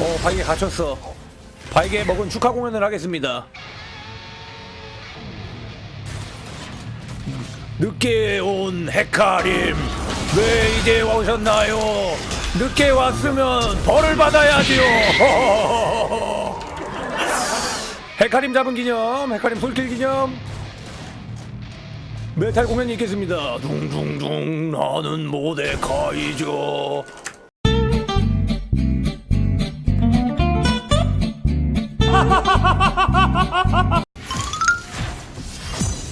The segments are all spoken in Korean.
어 바이게 갇혔어. 바이게 먹은 축하 공연을 하겠습니다. 늦게 온 헤카림 왜 이제 오셨나요? 늦게 왔으면 벌을 받아야지요. 헤카림 잡은 기념 헤카림 솔킬 기념. 메탈 공연이 있겠습니다. 둥둥둥 나는 모데카이죠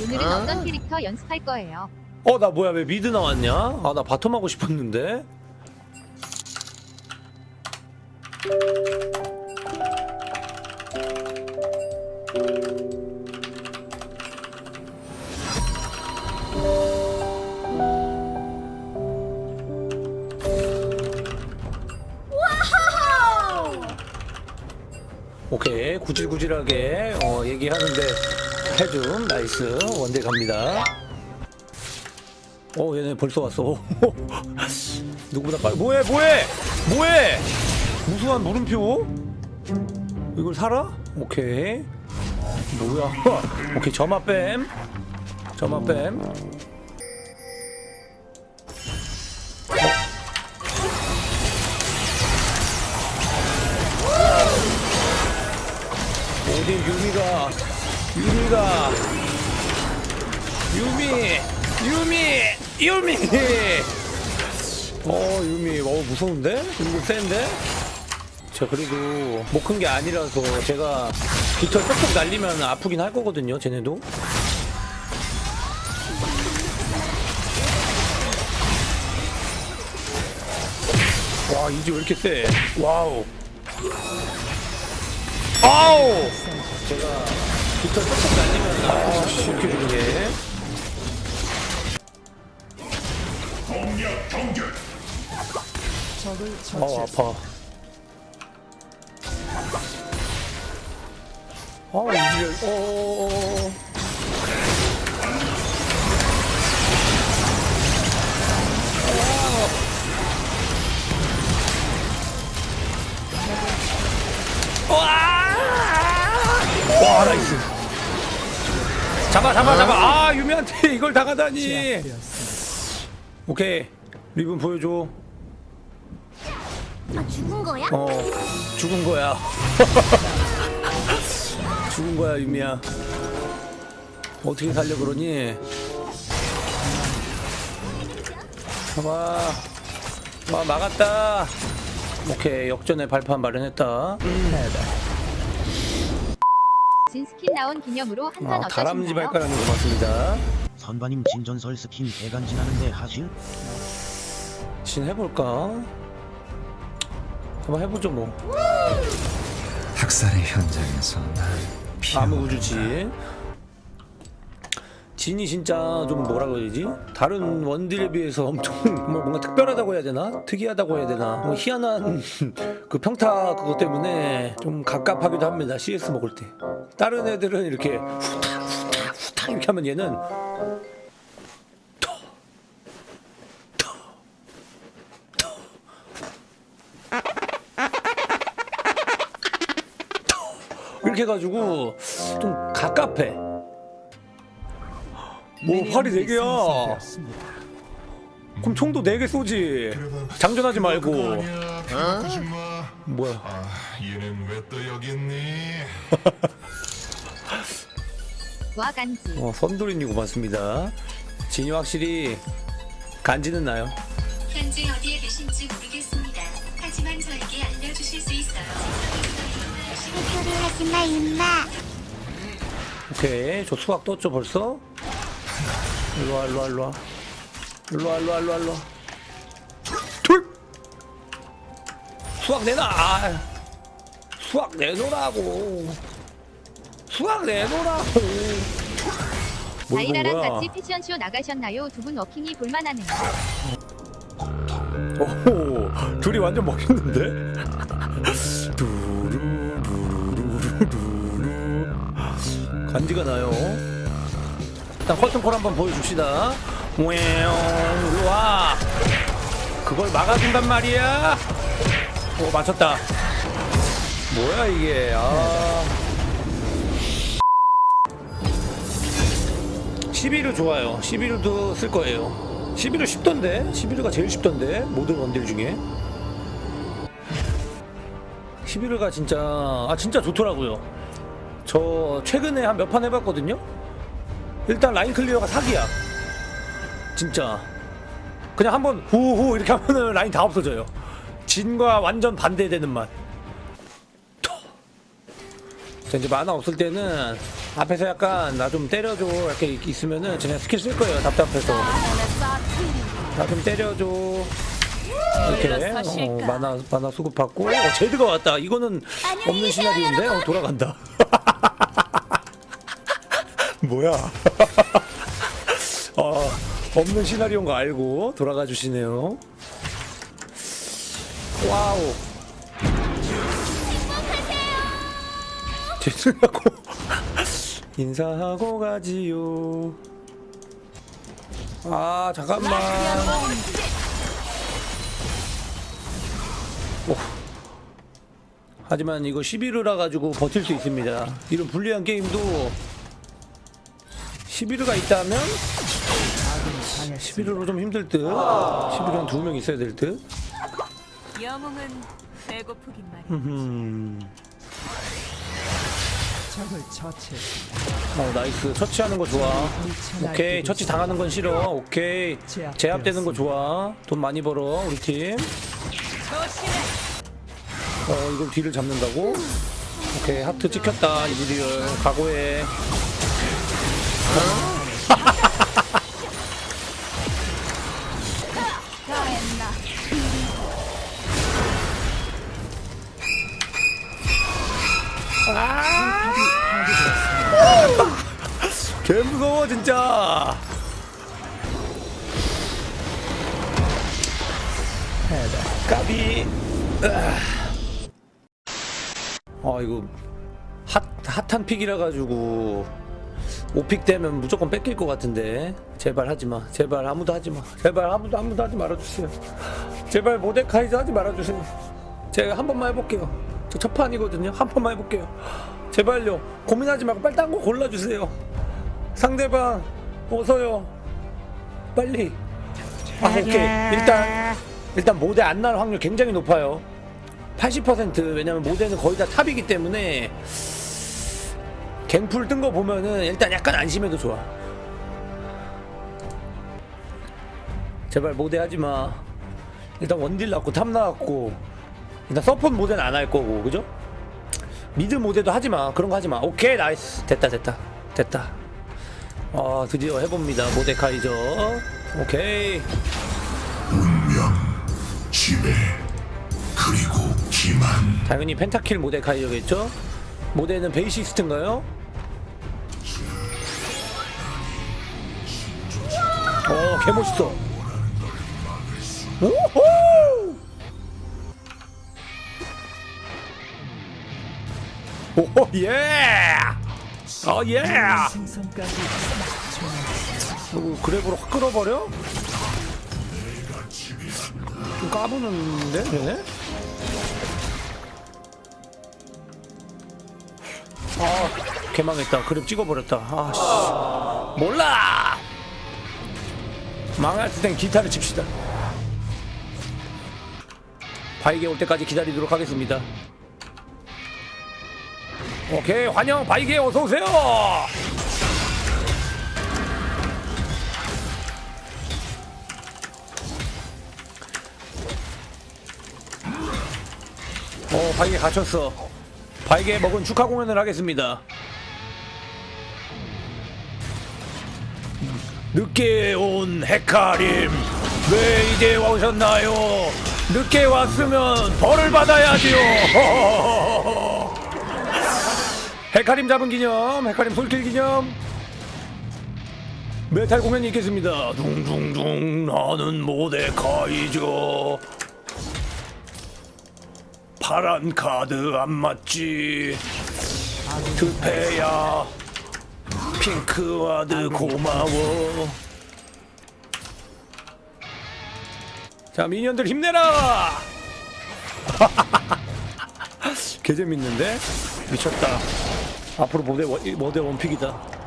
오늘은 어? 떤 캐릭터 연습할 거예요? 어 나 뭐야 왜 미드 나왔냐? 아 나 바텀 하고 싶었는데 오케이. 구질구질하게 어, 얘기하는데 해줌. 나이스. 원딜 갑니다. 어 얘네 벌써 왔어. 누구보다 빨리 뭐해 뭐해? 뭐해? 무수한 물음표? 이걸 살아? 오케이. 뭐야? 오케이 점화 뺨. 점화 뺨 어디 유미가 유미가 유미 유미 유미. 어 유미. 어 무서운데? 이거 센데? 자 그래도 못 큰 게 아니라서 제가 깃털 쪽쪽 날리면 아프긴 할 거거든요 쟤네도. 와 이제 왜 이렇게 세? 와우. 아우 제가 깃털 쪽쪽 날리면 아씨 이렇게 죽네 어 아파. 아 이제 어. 와 나이스. 잡아 잡아 잡아. 아. 유미한테 이걸 당하다니. 오케이. 리본 보여줘. 아, 죽은 거야? 어 죽은 거야. 죽은 거야 유미야. 어떻게 살려 그러니? 봐봐 와 막았다. 오케이. 역전의 발판 마련했다 진 스킨 나온 기념으로 한판 아, 다람쥐 어떠신가요? 발가락이 고맙습니다 선반님 진전설 스킨 대간지나는데 하실? 진 해볼까 한번 해보죠 뭐 학살의 현장에서 날 아무 피해오른다. 우주지 진이 진짜 좀 뭐라 그러지? 다른 원딜에 비해서 엄청 뭐 뭔가 특별하다고 해야 되나? 특이하다고 해야 되나? 뭐 희한한 그 평타 그것 때문에 좀 갑갑하기도 합니다 CS 먹을 때. 다른 애들은 이렇게 후딱 후딱 후딱 이렇게 하면 얘는 이렇게 해가지고 좀 갑갑해 뭐 활이 4개야 그럼 총도 4개 쏘지 장전하지 말고 어? 뭐야 아, 얘는 왜 또 여기 있니? 와 간지 어, 선돌이님 고맙습니다 진이 확실히 간지는 나요 현재 어디에 계신지 모르겠습니다. 하지만 저에게 알려주실 수 있어요. 소리 하지 마, 임마. 오케이 저 수학 떴죠 벌써? 일로와 일로와 일로와 일로와 일로와 일로와 일로와 둘 수학 내놔 아, 수학 내놓으라고 수학 내놓으라고 뭐 거야? 같이 패션쇼 나가셨나요? 두 분 워킹이 볼만하네요. 오, 둘이 완전 멋있는데? 두루루루루루 간지가 나요. 일단 커튼콜 한번 보여줍시다. 일로 와. 그걸 막아준단 말이야. 오, 맞췄다. 뭐야 이게. 아. 11호 좋아요. 11호도 쓸 거예요. 11호 쉽던데? 11호가 제일 쉽던데? 모든 원딜 중에? 11호가 진짜 아 진짜 좋더라고요. 저 최근에 한 몇 판 해봤거든요 일단 라인 클리어가 사기야. 진짜. 그냥 한번 후후 이렇게 하면은 라인 다 없어져요. 진과 완전 반대되는 맛. 자, 이제 만화 없을 때는 앞에서 약간 나 좀 때려줘. 이렇게 있으면은 그냥 스킬 쓸 거예요 답답해서. 나 좀 때려줘. 이렇게 어, 만화 만화 수급받고. 어, 제드가 왔다. 이거는 없는 시나리오인데? 어, 돌아간다 뭐야 어, 없는 시나리오인 거 알고 돌아가 주시네요 와우 죄송하고 인사하고 가지요. 아 잠깐만. 오. 하지만 이거 11호라 가지고 버틸 수 있습니다. 이런 불리한 게임도 11호가 있다면? 11호로 좀 힘들 듯. 11호는 두 명 있어야 될 듯. 영웅은 배고프긴 말이야. 음. 어 나이스. 처치하는 거 좋아. 오케이. 처치 당하는 건 싫어. 오케이. 제압되는 거 좋아. 돈 많이 벌어 우리 팀어 이걸 뒤를 잡는다고? 오케이. 하트 찍혔다 이즈리얼 각오해 개 무서워 진짜. 까비. 아 이거 핫 핫한 픽이라 가지고 5픽 되면 무조건 뺏길 것 같은데. 제발 하지마. 제발 아무도 하지마. 제발 아무도 아무도 하지 말아주세요. 제발 모데카이즈 하지 말아주세요. 제가 한 번만 해볼게요. 저 첫 판이거든요. 한 번만 해볼게요. 제발요. 고민하지 말고 빨리 딴 거 골라주세요. 상대방 어서요. 빨리. 아 오케이. 일단 일단 모대 안날 확률 굉장히 높아요. 80% 왜냐면 모대는 거의 다 탑이기 때문에 갱풀 뜬 거 보면은 일단 약간 안심해도 좋아. 제발 모대 하지 마. 일단 원딜 나왔고 탑 나왔고 일단 서폿 모대는 안할 거고 그죠? 미드 모대도 하지 마. 그런 거 하지 마. 오케이 나이스. 됐다 됐다. 됐다. 아 드디어 해봅니다. 모데카이저. 오케이. 지배 그리고 기만. 당연히 펜타킬 모데카이저겠죠? 모데는 베이시스트인가요? 어 개멋있어. 오호! 오예! 어예! 어, 그랩으로 확 끌어버려? 좀 까부는데? 얘네? 아 개망했다. 그랩 찍어버렸다. 아씨. 몰라 망할 땐 기타를 칩시다. 바이게 올 때까지 기다리도록 하겠습니다. 오케이 환영. 바이게 어서 오세요. 어 바이게 갇혔어. 바이게 먹은 축하 공연을 하겠습니다 늦게 온 헤카림 왜 이제 오셨나요? 늦게 왔으면 벌을 받아야지요. 헤카림 잡은 기념 헤카림 솔킬 기념. 메탈 공연이 있겠습니다. 둥둥둥 나는 모데카이죠 파란 카드 안 맞지? 드페야 핑크와드 고마워. 자 미니언들 힘내라! 개재밌는데? 미쳤다. 앞으로 원- 모대 원픽이다